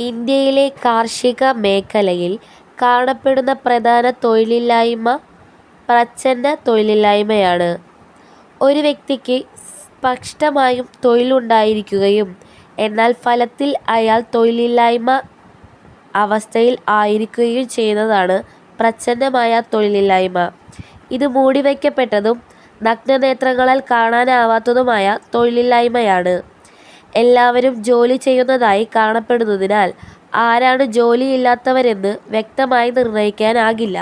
ഇന്ത്യയിലെ കാർഷിക മേഖലയിൽ കാണപ്പെടുന്ന പ്രധാന തൊഴിലില്ലായ്മ പ്രച്ഛന്ന തൊഴിലില്ലായ്മയാണ്. ഒരു വ്യക്തിക്ക് സ്പഷ്ടമായും തൊഴിലുണ്ടായിരിക്കുകയും എന്നാൽ ഫലത്തിൽ അയാൾ തൊഴിലില്ലായ്മ അവസ്ഥയിൽ ആയിരിക്കുകയും ചെയ്യുന്നതാണ് പ്രച്ഛന്നമായ തൊഴിലില്ലായ്മ. ഇത് മൂടിവയ്ക്കപ്പെട്ടതും നഗ്നനേത്രങ്ങളാൽ കാണാനാവാത്തതുമായ തൊഴിലില്ലായ്മയാണ്. എല്ലാവരും ജോലി ചെയ്യുന്നതായി കാണപ്പെടുന്നതിനാൽ ആരാണ് ജോലിയില്ലാത്തവരെന്ന് വ്യക്തമായി നിർണയിക്കാനാകില്ല.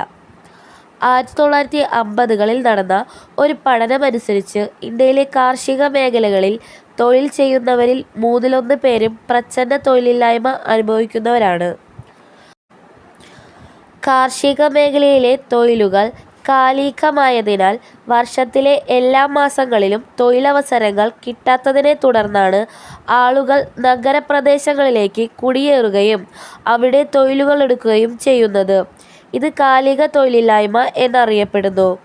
ആയിരത്തിത്തൊള്ളായിരത്തി അമ്പതുകളിൽ നടന്ന ഒരു പഠനമനുസരിച്ച് ഇന്ത്യയിലെ കാർഷിക മേഖലകളിൽ തൊഴിൽ ചെയ്യുന്നവരിൽ മൂന്നിലൊന്ന് പേരും പ്രച്ഛന്ന തൊഴിലില്ലായ്മ അനുഭവിക്കുന്നവരാണ്. കാർഷിക മേഖലയിലെ തൊഴിലുകൾ കാലികമായതിനാൽ വർഷത്തിലെ എല്ലാ മാസങ്ങളിലും തൊഴിലവസരങ്ങൾ കിട്ടാത്തതിനെ തുടർന്നാണ് ആളുകൾ നഗരപ്രദേശങ്ങളിലേക്ക് കുടിയേറുകയും അവിടെ തൊഴിലുകളെടുക്കുകയും ചെയ്യുന്നത്. ഇത് കാലിക തൊഴിലില്ലായ്മ എന്നറിയപ്പെടുന്നു.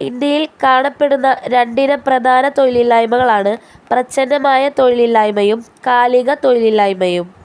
ഇന്ത്യയിൽ കാണപ്പെടുന്ന രണ്ടിന പ്രധാന തൊഴിലില്ലായ്മകളാണ് പ്രച്ഛന്നമായ തൊഴിലില്ലായ്മയും കാലിക തൊഴിലില്ലായ്മയും.